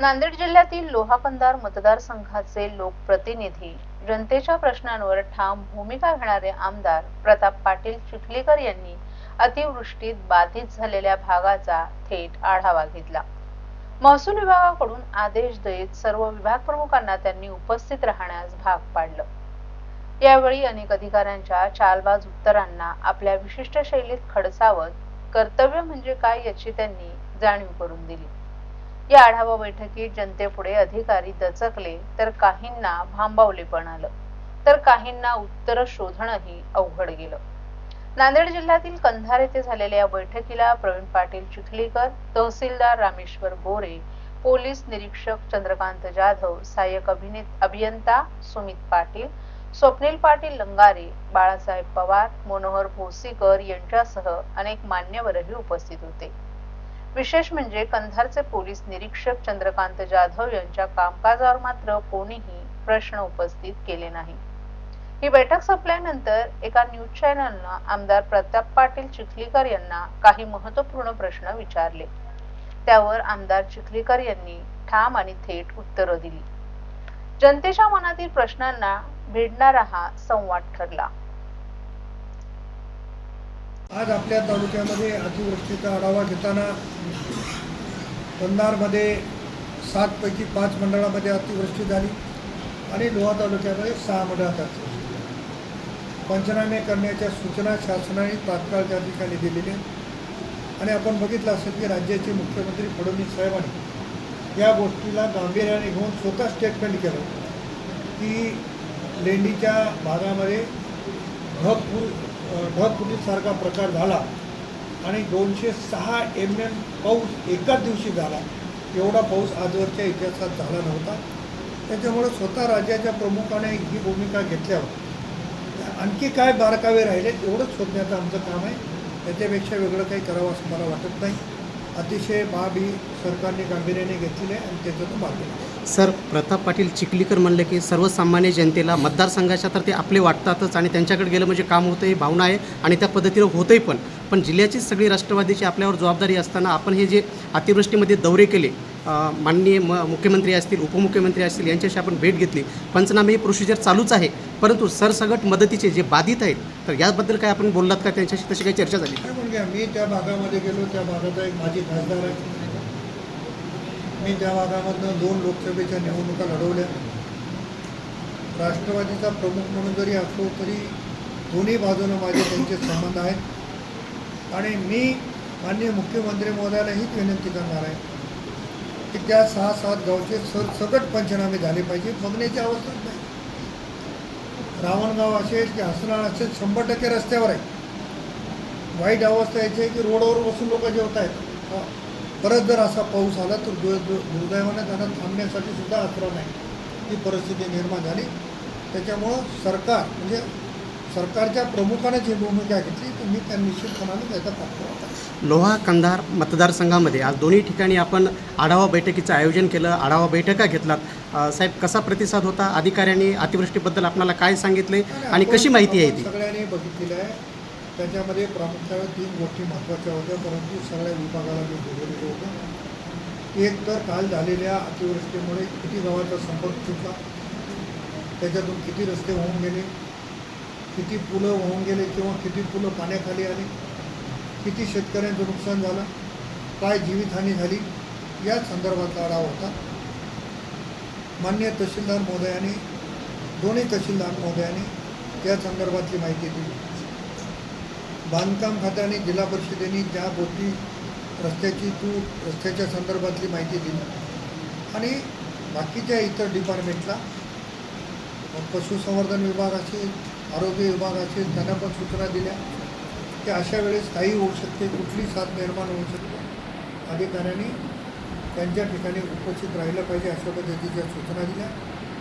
नांदेड जिल्ह्यातील लोहाकंदार मतदारसंघाचे लोकप्रतिनिधी जनतेच्या प्रश्नांवर ठाम भूमिका घेणारे आमदार प्रताप पाटील चिखलीकर यांनी अतिवृष्टीत बाधित झालेल्या भागाचा थेट आढावा घेतला. महसूल विभागाकडून आदेश देत सर्व विभाग प्रमुखांना त्यांनी उपस्थित राहण्यास भाग पाडलं. यावेळी अनेक अधिकाऱ्यांच्या चालबाज उत्तरांना आपल्या विशिष्ट शैलीत खडसावत कर्तव्य म्हणजे काय याची त्यांनी जाणीव करून दिली. या आढावा बैठकीत जनतेपुढे अधिकारी दचकले तर काहींना भांबावले पण आलं. तर काहींना उत्तर शोधणंही अवघड गेलं. नांदेड जिल्ह्यातील कंधार येथे झालेल्या या बैठकीला प्रवीण पाटील चिखलीकर तहसीलदार रामेश्वर गोरे पोलीस निरीक्षक चंद्रकांत जाधव सहाय्यक अभिनेत अभियंता सुमित पाटील स्वप्नील पाटील लंगारे बाळासाहेब पवार मनोहर भोसीकर यांच्यासह अनेक मान्यवरही उपस्थित होते. विशेष म्हणजे कंधारचे पोलीस निरीक्षक चंद्रकांत जाधव यांच्या कामकाजावर मात्र कोणीही प्रश्न उपस्थित केले नाही. ही बैठक संपल्यानंतर एका न्यूज चॅनलनं आमदार प्रताप पाटील चिखलीकर यांना काही महत्त्वपूर्ण प्रश्न विचारले. त्यावर आमदार चिखलीकर यांनी ठाम आणि थेट उत्तरं दिली. जनतेच्या मनातील प्रश्नांना भिडणारा हा संवाद ठरला. आज आपल्या तालुक्यामध्ये अतिवृष्टीचा आढावा घेताना कंधारमध्ये सातपैकी पाच मंडळामध्ये अतिवृष्टी झाली आणि लोहा तालुक्यामध्ये सहा मंडळात अतिवृष्टी. पंचनामे करण्याच्या सूचना शासनाने तात्काळ त्या ठिकाणी दिलेल्या आणि आपण बघितलं असेल की राज्याचे मुख्यमंत्री फडणवीस साहेबांनी या गोष्टीला गांभीर्याने घेऊन स्वतः स्टेटमेंट केलं. की लेंडीच्या भागामध्ये भरपूर ढगफुटीसारखा प्रकार झाला आणि दोनशे सहा एम एम पाऊस एकाच दिवशी झाला. एवढा पाऊस आजवरच्या इतिहासात झाला नव्हता. त्याच्यामुळं स्वतः राज्याच्या प्रमुखाने ही भूमिका घेतल्यावर आणखी काय बारकावे राहिले एवढंच शोधण्याचं आमचं काम आहे. त्याच्यापेक्षा वेगळं काही करावं असं मला वाटत नाही. अतिशय बाब ही सरकारने गांभीर्याने घेतलेली आहे आणि त्याचं मार्ग आहे. सर प्रताप पाटील चिखलीकर म्हणले की सर्वसामान्य जनतेला मतदारसंघाच्या तर ते आपले वाटतातच आणि त्यांच्याकडे गेलं म्हणजे काम होतं ही भावना आहे आणि त्या पद्धतीनं होतंही पण. पण जिल्ह्याची सगळी राष्ट्रवादीची आपल्यावर जबाबदारी असताना आपण हे जे अतिवृष्टीमध्ये दौरे केले माननीय म मुख्यमंत्री असतील उपमुख्यमंत्री असतील यांच्याशी आपण भेट घेतली. पंचनामे ही प्रोसिजर चालूच आहे. परंतु सरसगट मदतीचे जे बाधित आहेत तर याबद्दल काय आपण बोललात का? त्यांच्याशी तशी काही चर्चा झाली मी त्या भागामध्ये गेलो त्या भागाचा एक माझी खासदार आहे. मी त्या भागामधनं दोन लोकसभेच्या निवडणुका लढवल्या. राष्ट्रवादीचा प्रमुख म्हणून जरी असलो तरी दोन्ही बाजूनं माझे त्यांचे संबंध आहेत. आणि मी माननीय मुख्यमंत्री महोदयाला हीच विनंती करणार आहे की त्या सहा सात गावचे सरसकट पंचनामे झाले पाहिजे बघण्याची अवस्था नाही. रावणगाव असेल की हसनाळ असेल शंभर टक्के रस्त्यावर आहे. वाईट अवस्था याची आहे की रोडवर बसून लोक जेवत आहेत परत जर असा पाऊस आला तर दु दुर्दैवाने त्यांना थांबण्यासाठी सुद्धा आसरा नाही. ही परिस्थिती निर्माण झाली. त्याच्यामुळं सरकार म्हणजे सरकारच्या प्रमुखाने जी भूमिका घेतली तर मी त्या निश्चितपणाने त्याचा पाठपुरावा. लोहा कंधार मतदारसंघामध्ये आज दोन्ही ठिकाणी आपण आढावा बैठकीचं आयोजन केलं आढावा बैठका घेतलात. साहेब कसा प्रतिसाद होता? अधिकाऱ्यांनी अतिवृष्टीबद्दल आपल्याला काय सांगितले? आणि कशी माहिती आहे ती? सगळ्यांनी बघितलेलं आहे. त्याच्यामध्ये प्रामुख्याने तीन गोष्टी महत्त्वाच्या होत्या परंतु सगळ्या विभागाला मी बोलवलेलं होतं. एक तर काल झालेल्या अतिवृष्टीमुळे किती गावाचा संपर्क चुकला त्याच्यातून किती रस्ते होऊन गेले किती पुलं वाहून गेले किंवा किती पुलं पाण्याखाली आली किती शेतकऱ्यांचं नुकसान झालं काय जीवितहानी झाली या संदर्भातला आढावा होता. मान्य तहसीलदार महोदयाने दोन्ही तहसीलदार महोदयाने या संदर्भातली माहिती दिली. बांधकाम खात्याने जिल्हा परिषदेने ज्या गोष्टी रस्त्याची तू रस्त्याच्या संदर्भातली माहिती दिली आणि बाकीच्या इतर डिपार्टमेंटला पशुसंवर्धन विभाग असेल आरोग्य विभाग असेल त्यांना पण सूचना दिल्या की अशा वेळेस काही होऊ शकते कुठली साथ निर्माण होऊ शकते अधिकाऱ्यांनी त्यांच्या ठिकाणी उपस्थित राहिलं पाहिजे अशा पद्धतीच्या सूचना दिल्या.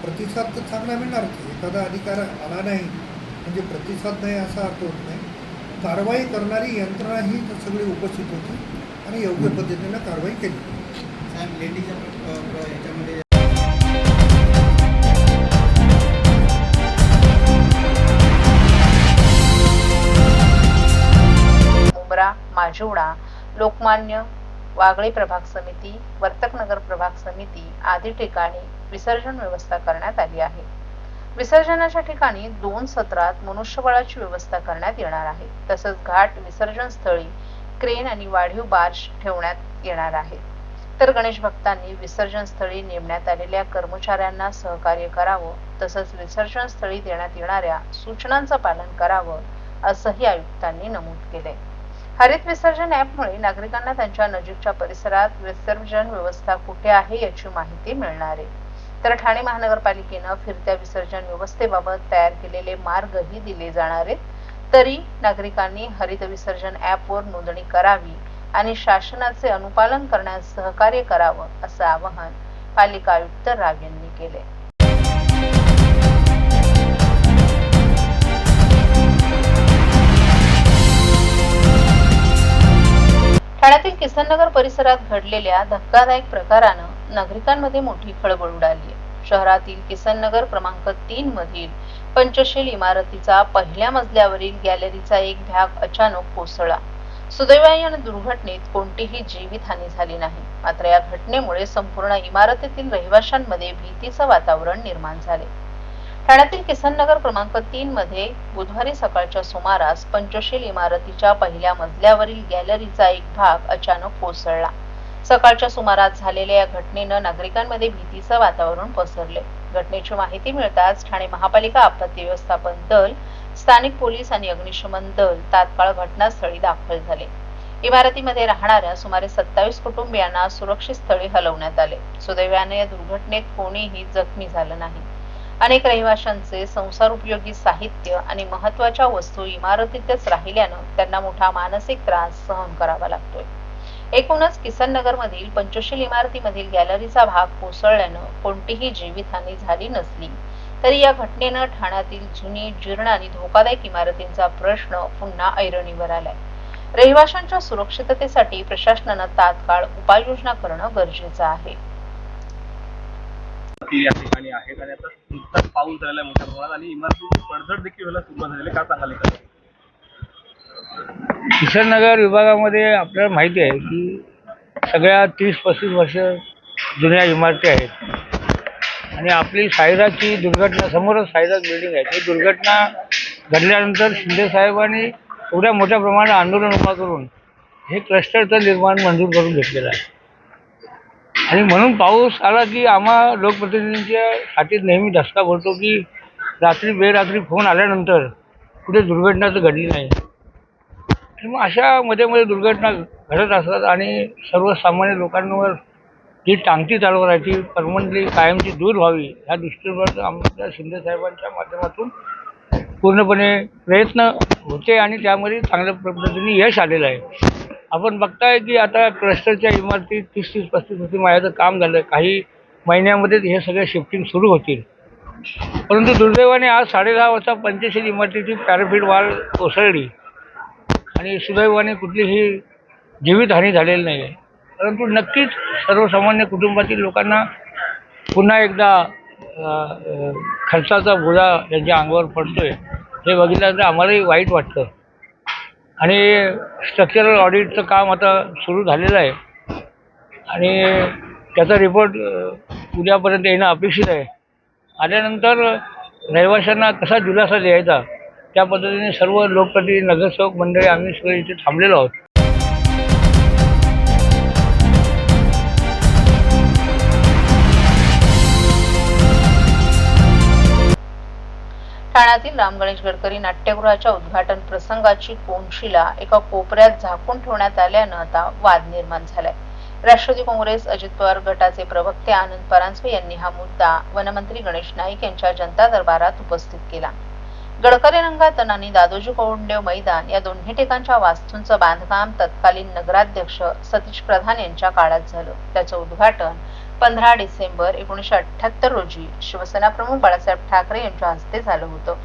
प्रतिसाद तर चांगला मिळणार की एखादा अधिकार आला नाही म्हणजे प्रतिसाद नाही असा अर्थ होत नाही. कारवाई करणारी यंत्रणा ही सगळी उपस्थित होती आणि योग्य पद्धतीनं कारवाई केली. साहेब लेडीच्या माजिवडा लोकमान्य वागळे प्रभाग समिती वर्तकनगर प्रभाग समिती आदी ठिकाणी विसर्जन व्यवस्था करण्यात आली आहे. विसर्जनाच्या ठिकाणी दोन सत्रात मनुष्यबळाची व्यवस्था करण्यात येणार आहे. तसंच घाट विसर्जन स्थळी क्रेन आणि वाढीव बार्श ठेवण्यात येणार आहे. तर गणेश भक्तांनी विसर्जन स्थळी नेमण्यात आलेल्या कर्मचाऱ्यांना सहकार्य करावं तसंच विसर्जन स्थळी देण्यात येणाऱ्या सूचनांचं पालन करावं असंही आयुक्तांनी नमूद केले हरित विसर्जन ॲपमुळे नागरिकांना त्यांच्या नजीकच्या परिसरात विसर्जन व्यवस्था कुठे आहे याची माहिती मिळणार आहे. तर ठाणे महानगरपालिकेनं फिरत्या विसर्जन व्यवस्थेबाबत तयार केलेले मार्गही दिले जाणार. आहेत तरी नागरिकांनी हरित विसर्जन ॲपवर नोंदणी करावी आणि शासनाचे अनुपालन करण्यास सहकार्य करावं असं आवाहन पालिका आयुक्त राव यांनी केले. ठाण्यातील किसननगर परिसरात घडलेल्या धक्कादायक प्रकारानं नागरिकांमध्ये मोठी खळबळ उडाली शहरातील किसननगर क्रमांक तीन मधील पंचशील इमारतीचा पहिल्या मजल्यावरील गॅलरीचा एक भाग अचानक कोसळला. सुदैवाने दुर्घटनेत कोणतीही जीवितहानी झाली नाही. मात्र या घटनेमुळे संपूर्ण इमारतीतील रहिवाशांमध्ये भीतीचं वातावरण निर्माण झाले. ठाण्यातील किसननगर क्रमांक तीन मध्ये बुधवारी सकाळच्या सुमारास पंचशील इमारतीच्या पहिल्या मजल्यावरील गॅलरीचा एक भाग अचानक कोसळला. सकाळच्या सुमारास झालेल्या या घटनेनं नागरिकांमध्ये भीतीचं वातावरण पसरले. घटनेची माहिती मिळताच ठाणे महापालिका आपत्ती व्यवस्थापन दल स्थानिक पोलीस आणि अग्निशमन दल तात्काळ घटनास्थळी दाखल झाले. इमारतीमध्ये राहणाऱ्या सुमारे सत्तावीस कुटुंबियांना सुरक्षित स्थळी हलवण्यात आले. सुदैवाने या दुर्घटनेत कोणीही जखमी झालं नाही. अनेक रहिवाशांचे संसार उपयोगी साहित्य आणि महत्त्वाच्या वस्तू इमारतीतच राहिल्यानं त्यांना मोठा मानसिक त्रास सहन करावा लागतोय. एकूणच किसन नगर मधील पंचशील इमारतीमधील गॅलरीचा भाग कोसळल्यानं कोणतीही जीवितहानी झाली नसली. तरी या घटनेनं ठाण्यातील जुनी जीर्ण आणि धोकादायक इमारतींचा प्रश्न पुन्हा ऐरणीवर आलाय. रहिवाशांच्या सुरक्षिततेसाठी प्रशासनानं तात्काळ उपाययोजना करणं गरजेचं आहे. या ठिकाणी आहेत आणि आता नुकताच पाऊस झालेला आहे मोठ्या प्रमाणात. आणि इमारतीची पडझड देखील व्हायला सुरुवात झालेली का सांगाल एखादं? किशननगर विभागामध्ये आपल्याला माहिती आहे की सगळ्या तीस पस्तीस वर्ष जुन्या इमारती आहेत. आणि आपली साईराची दुर्घटना समोरच साईराज बिल्डिंग आहे. ती दुर्घटना घडल्यानंतर शिंदे साहेबांनी एवढ्या मोठ्या प्रमाणात आंदोलन उभा करून हे क्लस्टरचं निर्माण मंजूर करून घेतलेलं आहे. आणि म्हणून पाऊस आला की आम्हा लोकप्रतिनिधींच्या हातीत नेहमी धसका भरतो की रात्री बेरात्री फोन आल्यानंतर कुठे दुर्घटना तर घडली नाही. आणि मग अशा मध्ये मध्ये दुर्घटना घडत असतात आणि सर्वसामान्य लोकांवर जी टांगती चालवत आहे परमनंटली कायमची दूर व्हावी ह्या दृष्टीवर आमच्या शिंदेसाहेबांच्या माध्यमातून पूर्णपणे प्रयत्न होते आणि त्यामध्ये चांगल्या पद्धतीने यश आलेलं आहे. आपण बघताय की आता क्लस्टरच्या इमारती तीस तीस पस्तीस होती माझ्याचं काम झालं. काही महिन्यामध्येच हे सगळे शिफ्टिंग सुरू होतील. परंतु दुर्दैवाने आज साडेदहा वाजता पंचशील इमारतीची पॅराफिट वाल कोसळली. आणि सुदैवाने कुठलीही जीवितहानी झालेली नाही आहे परंतु नक्कीच सर्वसामान्य कुटुंबातील लोकांना पुन्हा एकदा खर्चाचा बोजा त्यांच्या अंगावर पडतोय. हे बघितल्यानंतर आम्हालाही वाईट वाटतं. आणि स्ट्रक्चरल ऑडिटचं काम आता सुरू झालेलं आहे. आणि त्याचा रिपोर्ट उद्यापर्यंत येणं अपेक्षित आहे. आल्यानंतर रहिवाशांना कसा दिलासा द्यायचा? त्या पद्धतीने सर्व लोकप्रतिनिधी नगरसेवक मंडळी आम्ही सगळे इथे थांबलेलो आहोत. ठाण्यातील राम गणेश गडकरी नाट्यगृहाच्या उद्घाटन प्रसंगाची कोनशिला एका कोपऱ्यात झाकून ठेवण्यात आल्यानं आता वाद निर्माण झालाय. राष्ट्रवादी काँग्रेस अजित पवार गटाचे प्रवक्ते आनंद परांजपे यांनी हा मुद्दा वनमंत्री गणेश नाईक यांच्या जनता दरबारात उपस्थित केला. गडकरी रंगातन आणि दादोजी कोंडेव मैदान या दोन्ही ठिकाणच्या वास्तूंचं बांधकाम तत्कालीन नगराध्यक्ष सतीश प्रधान यांच्या काळात झालं. त्याचं उद्घाटन पंधरा डिसेंबर एकोणीसशे अठ्याहत्तर रोजी शिवसेना प्रमुख बाळासाहेब ठाकरे यांच्या हस्ते झालं होतं.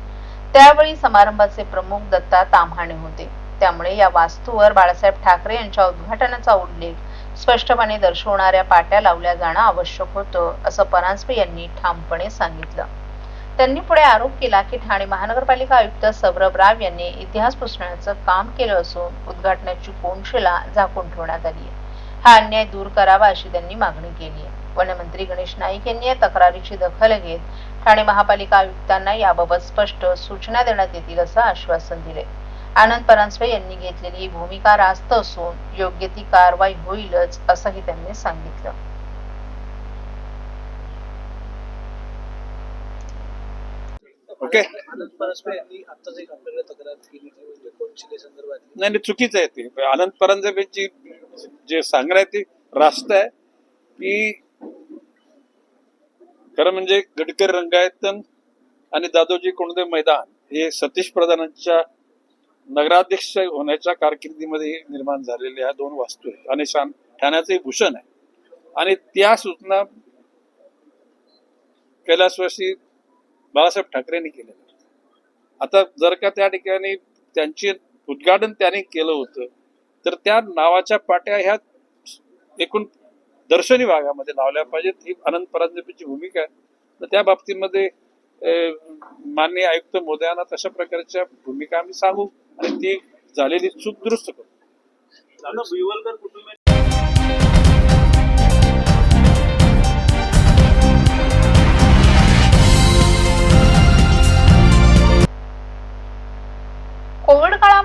त्यावेळी समारंभाचे प्रमुख दत्ता ताम्हाणे होते. त्यामुळे या वास्तूवर बाळासाहेब ठाकरे यांच्या उद्घाटनाचा उल्लेख स्पष्टपणे दर्शवणाऱ्या पाट्या लावल्या जाणं आवश्यक होतं असं परांजपे यांनी ठामपणे सांगितलं. त्यांनी पुढे आरोप केला की ठाणे महानगरपालिका आयुक्त सौरभ राव यांनी इतिहास पुसण्याचं काम केलं असून उद्घाटनाची कोनशिला झाकून ठेवण्यात आली आहे. हा अन्याय दूर करावा अशी त्यांनी मागणी केली आहे. वनमंत्री गणेश नाईक यांनी या तक्रारीची दखल घेत ठाणे महापालिका आयुक्तांना याबाबत स्पष्ट सूचना देण्यात येतील असं आश्वासन दिले आनंद परांजपे यांनी घेतलेली भूमिका रास्त असून योग्य ती कारवाई होईलच असंही त्यांनी सांगितलं. ओके आनंद परस्पर यांनी आत्ताच एक आपल्याला तक्रार केली ती म्हणजे कोणशिले संदर्भात नाही नाही चुकीचं आहे ते. आनंद परांजपेची जे सांगणं आहे ते रास्त आहे. की खरं म्हणजे गडकरी रंगायतन आणि दादोजी कोंडदे मैदान हे सतीश प्रधानांच्या नगराध्यक्ष होण्याच्या कारकिर्दीमध्ये निर्माण झालेल्या दोन वास्तू आहेत. आणि शान ठाण्याचे भूषण आहे. आणि त्या सूचना कैलासवासी बाळासाहेब ठाकरेंनी केलेलं. आता जर का त्या ठिकाणी त्यांचे उद्घाटन त्याने केलं होतं तर त्या नावाच्या पाट्या ह्या एकूण दर्शनी भागामध्ये लावल्या पाहिजेत. ही अनंत परांजपेची भूमिका आहे. तर त्या बाबतीमध्ये माननीय आयुक्त मोदयांना तशा प्रकारच्या भूमिका आम्ही सांगू आणि ती झालेली चूक दुरुस्त करू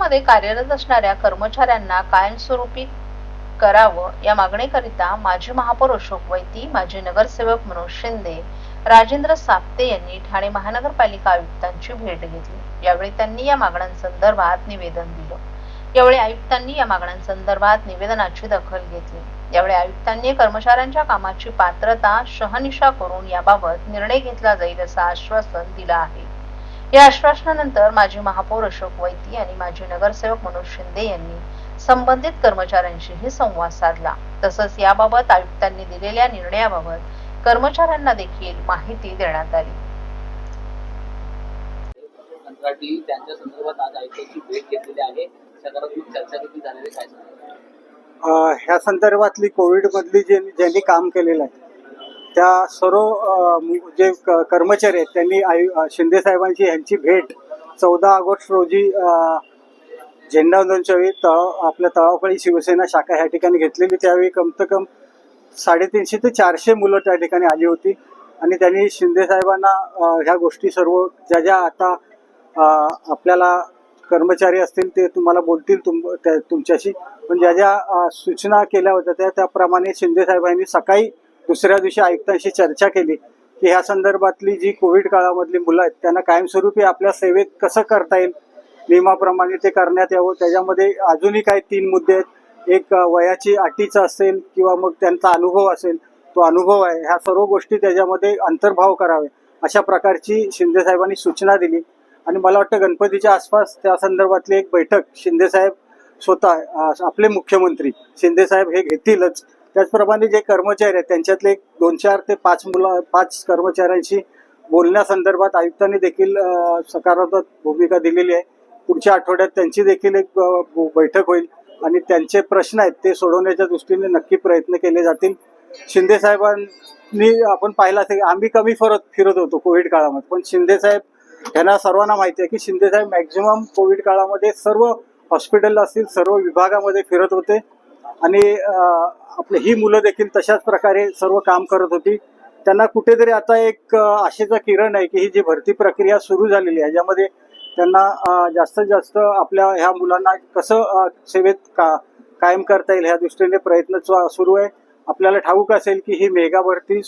मध्ये कार्यरत असणाऱ्या कर्मचाऱ्यांना कायमस्वरूपी करावं या मागणीकरिता माजी महापौर अशोक वैती माजी नगरसेवक मनोज शिंदे राजेंद्र साप्ते यांनी ठाणे महानगरपालिका आयुक्तांची भेट घेतली. यावेळी त्यांनी या मागण्यांसंदर्भात निवेदन दिलं. यावेळी आयुक्तांनी या मागण्यांसंदर्भात निवेदनाची दखल घेतली. यावेळी आयुक्तांनी कर्मचाऱ्यांच्या कामाची पात्रता शहनिशा करून याबाबत निर्णय घेतला जाईल असं आश्वासन दिलं आहे. या आश्वासनानंतर माजी महापौर अशोक वैती आणि माजी नगरसेवक मनोज शिंदे यांनी संबंधित कर्मचाऱ्यांशीही संवाद साधला तसंच याबाबत आयुक्तांनी दिलेल्या निर्णयाबाबत कर्मचाऱ्यांना देखील माहिती देण्यात आली कंत्राटी त्यांच्या संदर्भात आज आयुक्तांची भेट घेतलेली आहे सकारात्मक चर्चा देखील झालेली आहे. काय सांगाल? अ, ह्या संदर्भातली कोविडमधली जे ज्यांनी काम केलेलं आहे त्या सर्व जे क- कर्मचारी आहेत त्यांनी आयु शिंदे साहेबांची यांची भेट चौदा ऑगस्ट रोजी अ, झेंडावंदनच्या वेळी तळ आपल्या तळावफळी शिवसेना शाखा ह्या ठिकाणी घेतलेली. त्यावेळी कमत कम साडेतीनशे ते चारशे मुलं त्या ठिकाणी आली होती. आणि त्यांनी शिंदे साहेबांना ह्या गोष्टी सर्व ज्या ज्या आता आपल्याला कर्मचारी असतील ते तुम्हाला बोलतील तुम त्या- तुमच्याशी. पण ज्या ज्या सूचना केल्या होत्या त्या त्याप्रमाणे शिंदे साहेबांनी सकाळी दुसऱ्या दिवशी आयुक्तांशी चर्चा केली की ह्या संदर्भातली जी कोविड काळामधली मुलं आहेत त्यांना कायमस्वरूपी आपल्या सेवेत कसं करता येईल? नियमाप्रमाणे ते करण्यात यावं. त्याच्यामध्ये अजूनही काही तीन मुद्दे आहेत. एक वयाची अटीचं असेल किंवा मग त्यांचा अनुभव असेल तो अनुभव आहे. ह्या सर्व गोष्टी त्याच्यामध्ये अंतर्भाव करावे अशा प्रकारची शिंदे साहेबांनी सूचना दिली. आणि मला वाटतं गणपतीच्या आसपास त्या संदर्भातली एक बैठक शिंदे साहेब स्वतः आपले मुख्यमंत्री शिंदे साहेब हे घेतीलच. त्याचप्रमाणे जे कर्मचारी आहेत त्यांच्यातले एक दोन चार ते पाच मुलं पाच कर्मचाऱ्यांशी बोलण्यासंदर्भात आयुक्तांनी देखील सकारात्मक भूमिका दिलेली आहे. पुढच्या आठवड्यात त्यांची देखील एक बैठक होईल आणि त्यांचे प्रश्न आहेत ते सोडवण्याच्या दृष्टीने नक्की प्रयत्न केले जातील. शिंदे साहेबांनी आपण पाहिलं असेल की आम्ही कमी फरत फिरत होतो कोविड काळामध्ये. पण शिंदे साहेब त्यांना सर्वांना माहिती आहे की शिंदे साहेब मॅक्झिमम कोविड काळामध्ये सर्व हॉस्पिटल असतील सर्व विभागामध्ये फिरत होते. आणि आपले ही मुलं देखील तशाच प्रकारे सर्व काम करत होती. त्यांना कुठेतरी आता एक आशेचा किरण आहे की ही जी भरती प्रक्रिया सुरू झालेली आहे ज्यामध्ये त्यांना जास्तीत जास्त आपल्या ह्या मुलांना कसं सेवेत का कायम करता येईल ह्या दृष्टीने प्रयत्न चा- सुरू आहे. आपल्याला ठाऊक असेल की ही मेगा भरती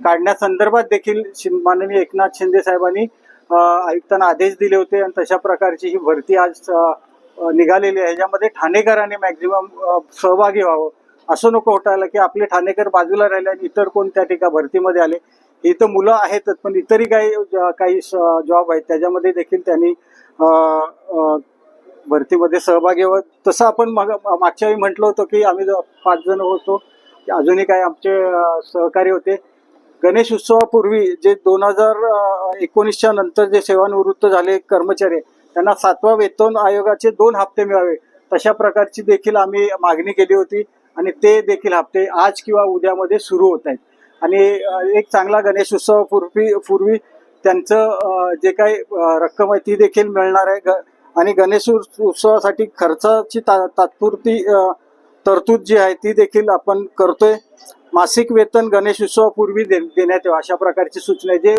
काढण्यासंदर्भात देखील माननीय एकनाथ शिंदे साहेबांनी आयुक्तांना आदेश दिले होते आणि तशा प्रकारची ही भरती आज निघालेली आहे. ह्याच्यामध्ये ठाणेकरांनी मॅक्झिमम सहभागी व्हावं. असं नको होटायला की आपले ठाणेकर बाजूला राहिले आणि इतर कोण त्या ठिकाणी भरतीमध्ये आले. इथं मुलं आहेतच पण इतरही काही ज- काही जॉब आहेत. त्याच्यामध्ये देखील त्यांनी भरतीमध्ये सहभागी व्हावं. तसं आपण मग मागच्या वेळी म्हटलं होतं की आम्ही पाच जण होतो अजूनही काही आमचे सहकारी होते. गणेश उत्सवापूर्वी जे दोन हजार एकोणीसच्या नंतर जे सेवानिवृत्त झाले कर्मचारी त्यांना सातवा वेतन आयोगाचे दोन हप्ते मिळावे. तशा प्रकारची देखील आम्ही मागणी केली होती आणि ते देखील हप्ते आज किंवा उद्यामध्ये सुरू होत आहेत. आणि एक चांगला गणेश उत्सवापूर्वी पूर्वी त्यांचं जे काही रक्कम आहे ती देखील मिळणार आहे. ग- आणि गणेश उत्सवासाठी खर्चाची ता तात्पुरती तरतूद जी आहे ती देखील आपण करतोय. मासिक वेतन गणेश उत्सवापूर्वी दे देण्यात यावं अशा प्रकारची सूचना आहे. जे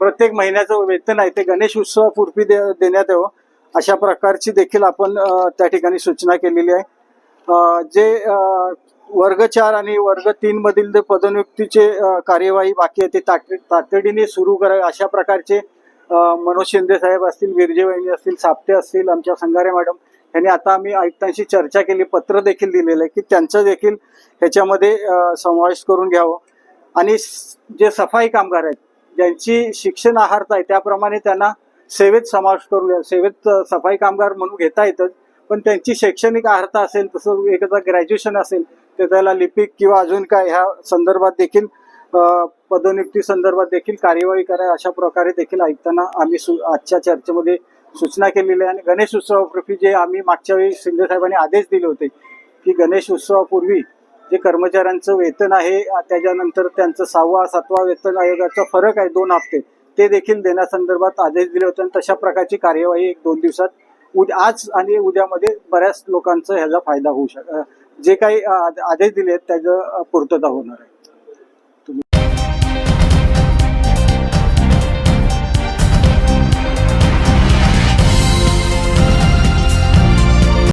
प्रत्येक महिन्याचं वेतन आहे ते गणेश उत्सवापूर्वी दे देण्यात यावं. अशा प्रकारची देखील आपण त्या ठिकाणी सूचना केलेली आहे. जे वर्ग चार आणि वर्ग तीन मधील जे पदनियुक्तीचे कार्यवाही बाकी आहे ते तात- तातडीने सुरू करावे अशा प्रकारचे मनोज शिंदे साहेब असतील विरजे वहिनी असतील साप्ते असतील आमच्या संगारे मॅडम यांनी आता आम्ही आयुक्तांशी चर्चा केली पत्र देखील दिलेलं आहे की त्यांचं देखील ह्याच्यामध्ये समावेश करून घ्यावं. आणि जे सफाई कामगार आहेत ज्यांची शिक्षण आहारता आहे त्याप्रमाणे त्यांना सेवेत समावेश करून सेवेत सफाई कामगार म्हणून घेता येतं पण त्यांची शैक्षणिक आहारता असेल तसं एखादा ग्रॅज्युएशन असेल तर त्याला लिपिक किंवा अजून काय ह्या संदर्भात देखील अ, पदोन्नती संदर्भात देखील कार्यवाही करा अशा प्रकारे देखील ऐकताना आम्ही सु आजच्या चर्चेमध्ये सूचना केलेली आहे. आणि गणेश उत्सवापूर्वी जे आम्ही मागच्या वेळी शिंदे साहेबांनी आदेश दिले होते की गणेश उत्सवापूर्वी जे कर्मचाऱ्यांचं वेतन आहे त्याच्यानंतर त्यांचं सहावा सातवा वेतन आयोगाचा फरक आहे दोन हप्ते. ते देखील देण्यासंदर्भात आदेश दिले होते आणि तशा प्रकारची कार्यवाही एक दोन दिवसात उद्या आज आणि उद्यामध्ये बऱ्याच लोकांचा ह्याचा फायदा होऊ शक जे काही आदेश दिले आहेत त्याचं पूर्तता होणार आहे.